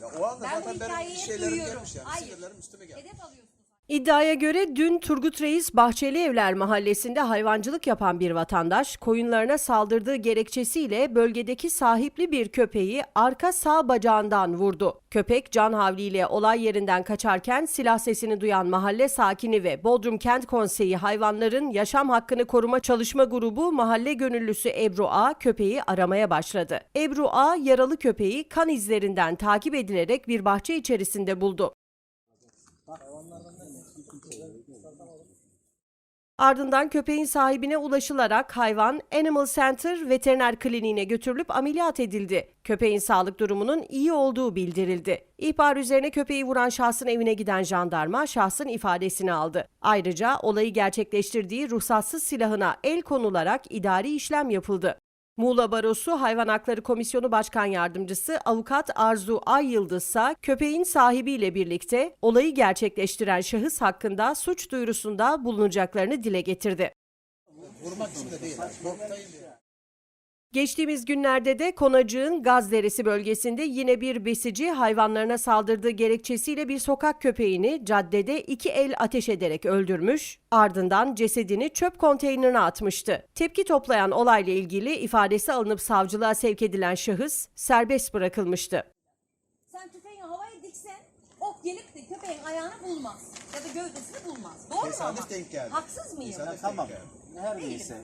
Ya o anda Ben zaten benim şeylerim duyuyorum. gelmiş yani. Hayır. Sinirlerim üstüme geldi. Hedef alıyorsunuz. İddiaya göre dün Turgut Reis Bahçeli Evler mahallesinde hayvancılık yapan bir vatandaş koyunlarına saldırdığı gerekçesiyle bölgedeki sahipli bir köpeği arka sağ bacağından vurdu. Köpek can havliyle olay yerinden kaçarken silah sesini duyan mahalle sakini ve Bodrum Kent Konseyi Hayvanların Yaşam Hakkını Koruma Çalışma Grubu mahalle gönüllüsü Ebru A köpeği aramaya başladı. Ebru A yaralı köpeği kan izlerinden takip edilerek bir bahçe içerisinde buldu. Ardından köpeğin sahibine ulaşılarak hayvan Animal Center veteriner kliniğine götürülüp ameliyat edildi. Köpeğin sağlık durumunun iyi olduğu bildirildi. İhbar üzerine köpeği vuran şahsın evine giden jandarma şahsın ifadesini aldı. Ayrıca olayı gerçekleştirdiği ruhsatsız silahına el konularak idari işlem yapıldı. Muğla Barosu Hayvan Hakları Komisyonu Başkan Yardımcısı Avukat Arzu Ay Yıldız ise köpeğin sahibiyle birlikte olayı gerçekleştiren şahıs hakkında suç duyurusunda bulunacaklarını dile getirdi. Vurmak için de değil. Geçtiğimiz günlerde de Konacık'ın Gazderesi bölgesinde yine bir besici hayvanlarına saldırdığı gerekçesiyle bir sokak köpeğini caddede iki el ateş ederek öldürmüş, ardından cesedini çöp konteynerine atmıştı. Tepki toplayan olayla ilgili ifadesi alınıp savcılığa sevk edilen şahıs serbest bırakılmıştı. Sen tüfeğini havaya diksen ok gelip de köpeğin ayağını bulmaz. Ya da gövdesini bulmaz. Doğru mu Tesadüf denk geldi. Haksız mıyım? Tesadüf denk Tamam. geldi. Her neyse.